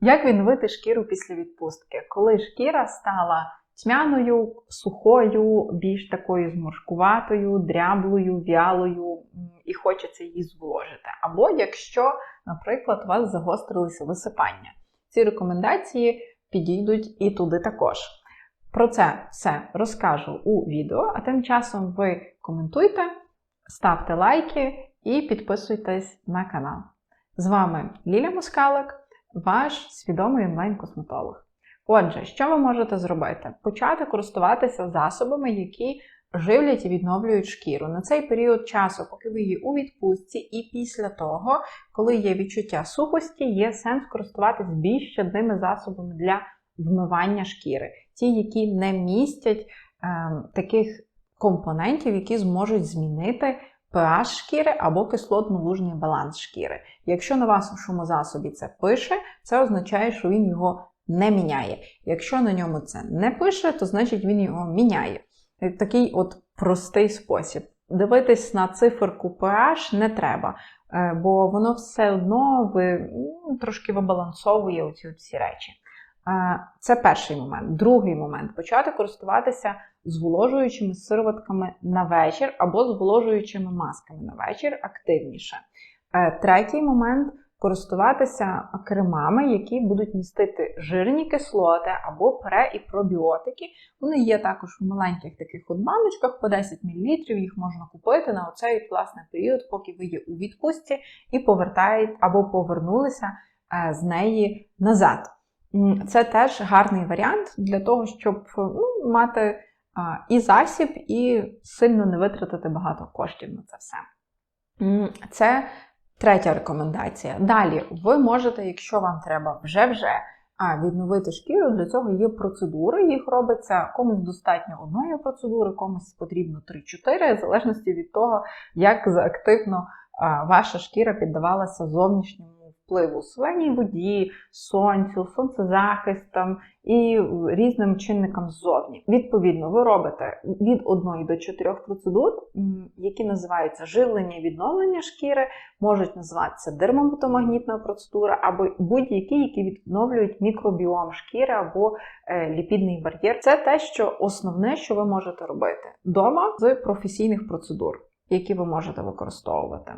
Як відновити шкіру після відпустки? Коли шкіра стала тьмяною, сухою, більш такою зморшкуватою, дряблою, вялою і хочеться її зволожити. Або якщо, наприклад, у вас загострилися висипання. Ці рекомендації підійдуть і туди також. Про це все розкажу у відео, а тим часом ви коментуйте, ставте лайки і підписуйтесь на канал. З вами Ліля Москалик, ваш свідомий онлайн-косметолог. Отже, що ви можете зробити? Почати користуватися засобами, які живлять і відновлюють шкіру на цей період часу, поки ви є у відпустці, і після того, коли є відчуття сухості, є сенс користуватися більш щодними засобами для вмивання шкіри, ті, які не містять ем, таких компонентів, які зможуть змінити pH шкіри або кислотно-лужний баланс шкіри. Якщо на вашому засобі це пише, це означає, що він його не міняє. Якщо на ньому це не пише, то значить він його міняє. Такий от простий спосіб. Дивитись на циферку pH не треба, е, бо воно все одно ви, ну, трошки вибалансовує оці всі речі. Це перший момент. Другий момент почати користуватися зволожуючими сироватками на вечір або зволожуючими масками на вечір активніше. Е, Третій момент користуватися кремами, які будуть містити жирні кислоти або пре і пробіотики. Вони є також в маленьких таких от баночках по 10 мл, їх можна купити на оцей власне період, поки ви є у відпустці і повертаєте або повернулися е, з неї назад. Це теж гарний варіант для того, щоб ну, мати і засіб, і сильно не витратити багато коштів на це все. Це третя рекомендація. Далі, ви можете, якщо вам треба вже-вже відновити шкіру, для цього є процедури. Їх робиться комусь достатньо одної процедури, комусь потрібно 3-4, в залежності від того, як заактивно ваша шкіра піддавалася зовнішньому впливу соленій воді, сонцю, сонцезахистам і різним чинникам ззовні. Відповідно, ви робите від 1 до 4 процедур, які називаються живлення і відновлення шкіри, можуть називатися дермомотомагнітна процедура, або будь-які, які відновлюють мікробіом шкіри або е, ліпідний бар'єр. Це те, що основне, що ви можете робити вдома з професійних процедур, які ви можете використовувати.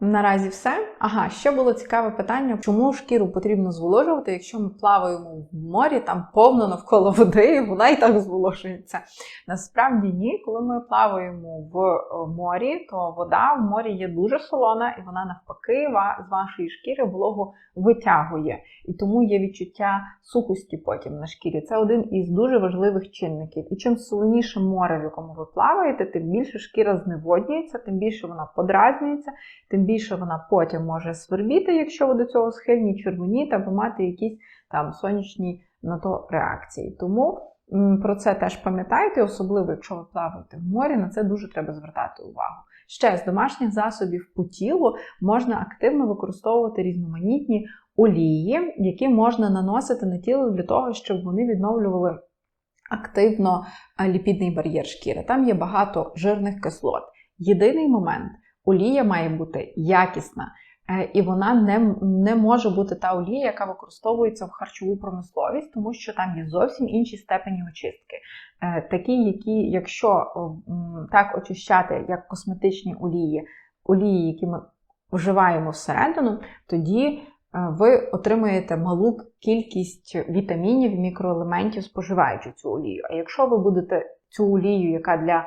Наразі все. Ага, ще було цікаве питання, чому шкіру потрібно зволожувати, якщо ми плаваємо в морі, там повно навколо води, і вона і так зволожується. Насправді ні, коли ми плаваємо в е, морі, то вода в морі є дуже солона, і вона навпаки з вашої шкіри вологу витягує. І тому є відчуття сухості потім на шкірі. Це один із дуже важливих чинників. І чим солоніше море, в якому ви плаваєте, тим більше шкіра зневоднюється, тим більше вона подразнюється, тим більше вона потім може свербіти, якщо ви до цього схильні, червоніти або мати якісь там сонячні на то реакції. Тому про це теж пам'ятайте, особливо якщо ви плаваєте в морі, на це дуже треба звертати увагу. Ще з домашніх засобів по тілу можна активно використовувати різноманітні олії, які можна наносити на тіло для того, щоб вони відновлювали активно ліпідний бар'єр шкіри. Там є багато жирних кислот. Єдиний момент олія має бути якісна. Е, І вона не, не може бути та олія, яка використовується в харчову промисловість, тому що там є зовсім інші степені очистки. Е, Такі, які, якщо так очищати, як косметичні олії, олії, які ми вживаємо всередину, тоді е, ви отримуєте малу кількість вітамінів, мікроелементів, споживаючи цю олію. А якщо ви будете цю олію, яка для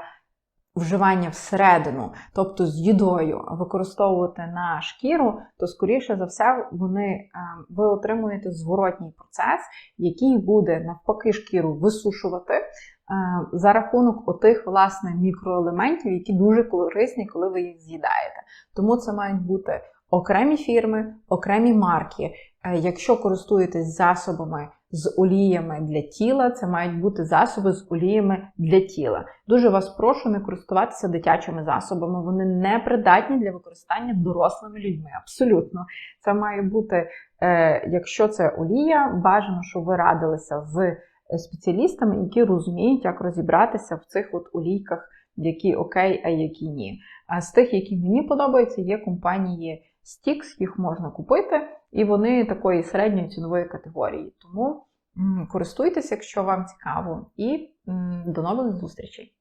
вживання всередину, тобто з їдою, використовувати на шкіру, то скоріше за все вони, е, ви отримуєте зворотній процес, який буде навпаки шкіру висушувати е, за рахунок отих власне мікроелементів, які дуже корисні, коли ви їх з'їдаєте. Тому це мають бути окремі фірми, окремі марки. Е, Якщо користуєтесь засобами з оліями для тіла, це мають бути засоби з оліями для тіла. Дуже вас прошу не користуватися дитячими засобами. Вони не придатні для використання дорослими людьми. Абсолютно, це має бути, е, якщо це олія, бажано, щоб ви радилися з е, спеціалістами, які розуміють, як розібратися в цих от олійках, які окей, а які ні. А з тих, які мені подобаються, є компанії Stix, їх можна купити, і вони такої середньої цінової категорії. Тому користуйтесь, якщо вам цікаво, і до нових зустрічей!